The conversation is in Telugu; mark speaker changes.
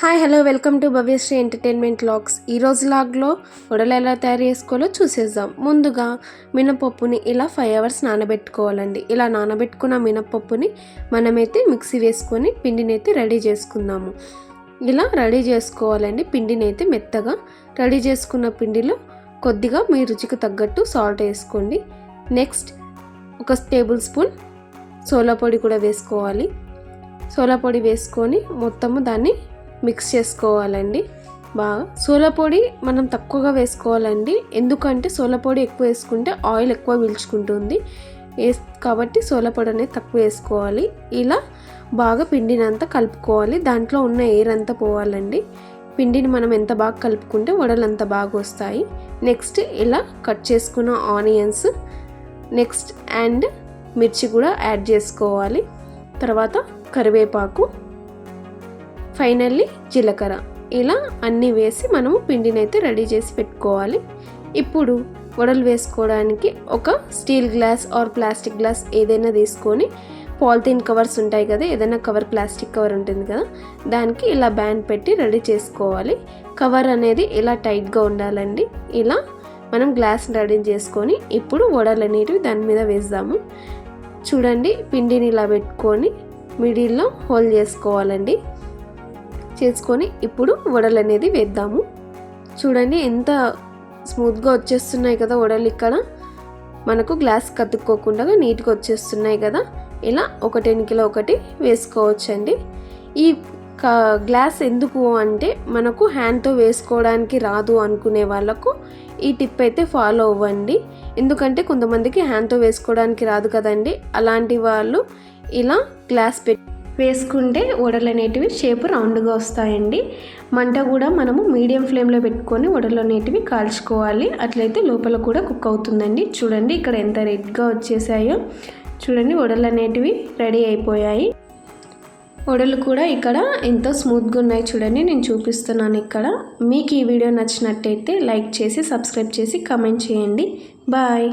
Speaker 1: Hi hello welcome to Bhavyasri entertainment vlogs ఈరోజు లాగ్లో వడలు ఎలా తయారు చేసుకోవాలో చూసేద్దాం. ముందుగా మినపప్పుని ఇలా ఫైవ్ అవర్స్ నానబెట్టుకోవాలండి. ఇలా నానబెట్టుకున్న మినపప్పుని మనమైతే మిక్సీ వేసుకొని పిండిని అయితే రెడీ చేసుకుందాము. ఇలా రెడీ చేసుకోవాలండి. పిండిని అయితే మెత్తగా రెడీ చేసుకున్న పిండిలో కొద్దిగా మీ రుచికి తగ్గట్టు సాల్ట్ వేసుకోండి. నెక్స్ట్ ఒక టేబుల్ స్పూన్ సోలా పొడి కూడా వేసుకోవాలి. సోలా పొడి వేసుకొని మొత్తము దాన్ని మిక్స్ చేసుకోవాలండి. బాగా సోలపొడి మనం తక్కువగా వేసుకోవాలండి. ఎందుకంటే సోలపొడి ఎక్కువ వేసుకుంటే ఆయిల్ ఎక్కువ పీల్చుకుంటుంది. వేస్ కాబట్టి సోలపొడి అనేది తక్కువ వేసుకోవాలి. ఇలా బాగా పిండినంత కలుపుకోవాలి. దాంట్లో ఉన్న ఎయిర్ అంతా పోవాలండి. పిండిని మనం ఎంత బాగా కలుపుకుంటే వడలు అంత బాగా వస్తాయి. నెక్స్ట్ ఇలా కట్ చేసుకున్న ఆనియన్స్ నెక్స్ట్ అండ్ మిర్చి కూడా యాడ్ చేసుకోవాలి. తర్వాత కరివేపాకు ఫైనల్లీ జీలకర్ర. ఇలా అన్నీ వేసి మనము పిండిని అయితే రెడీ చేసి పెట్టుకోవాలి. ఇప్పుడు వడలు వేసుకోవడానికి ఒక steel glass or plastic glass ఏదైనా తీసుకొని పాలిథీన్ కవర్స్ ఉంటాయి కదా ఏదైనా కవర్ ప్లాస్టిక్ కవర్ ఉంటుంది కదా దానికి ఇలా బ్యాండ్ పెట్టి రెడీ చేసుకోవాలి. కవర్ అనేది ఇలా టైట్గా ఉండాలండి. ఇలా మనం గ్లాస్ రెడీ చేసుకొని ఇప్పుడు వడలు అనేటివి దాని మీద వేద్దాము చూడండి పిండిని ఇలా పెట్టుకొని మిడిల్లో హోల్ చేసుకోవాలండి. చేసుకొని ఇప్పుడు వడలు అనేది వేద్దాము. చూడండి ఎంత స్మూత్గా వచ్చేస్తున్నాయి కదా వడలు ఇక్కడ. మనకు గ్లాస్ కతుక్కోకుండా నీట్గా వచ్చేస్తున్నాయి కదా. ఇలా ఒకటెనికిలో ఒకటి వేసుకోవచ్చండి. ఈ గ్లాస్ ఎందుకు అంటే మనకు హ్యాండ్తో వేసుకోవడానికి రాదు అనుకునే వాళ్ళకు ఈ టిప్ అయితే ఫాలో అవ్వండి. ఎందుకంటే కొంతమందికి హ్యాండ్తో వేసుకోవడానికి రాదు కదండి. అలాంటి వాళ్ళు ఇలా గ్లాస్ పెట్టి వేసుకుంటే వడలు అనేటివి షేప్ రౌండ్గా వస్తాయండి. మంట కూడా మనము మీడియం ఫ్లేమ్లో పెట్టుకొని వడలు అనేటివి కాల్చుకోవాలి. అట్లయితే లోపల కూడా కుక్ అవుతుందండి. చూడండి ఇక్కడ ఎంత రెడ్గా వచ్చేసాయో. చూడండి వడలు అనేటివి రెడీ అయిపోయాయి. వడలు కూడా ఇక్కడ ఎంతో స్మూత్గా ఉన్నాయి చూడండి. నేను చూపిస్తున్నాను ఇక్కడ. మీకు ఈ వీడియో నచ్చినట్టయితే లైక్ చేసి సబ్స్క్రైబ్ చేసి కమెంట్ చేయండి. బాయ్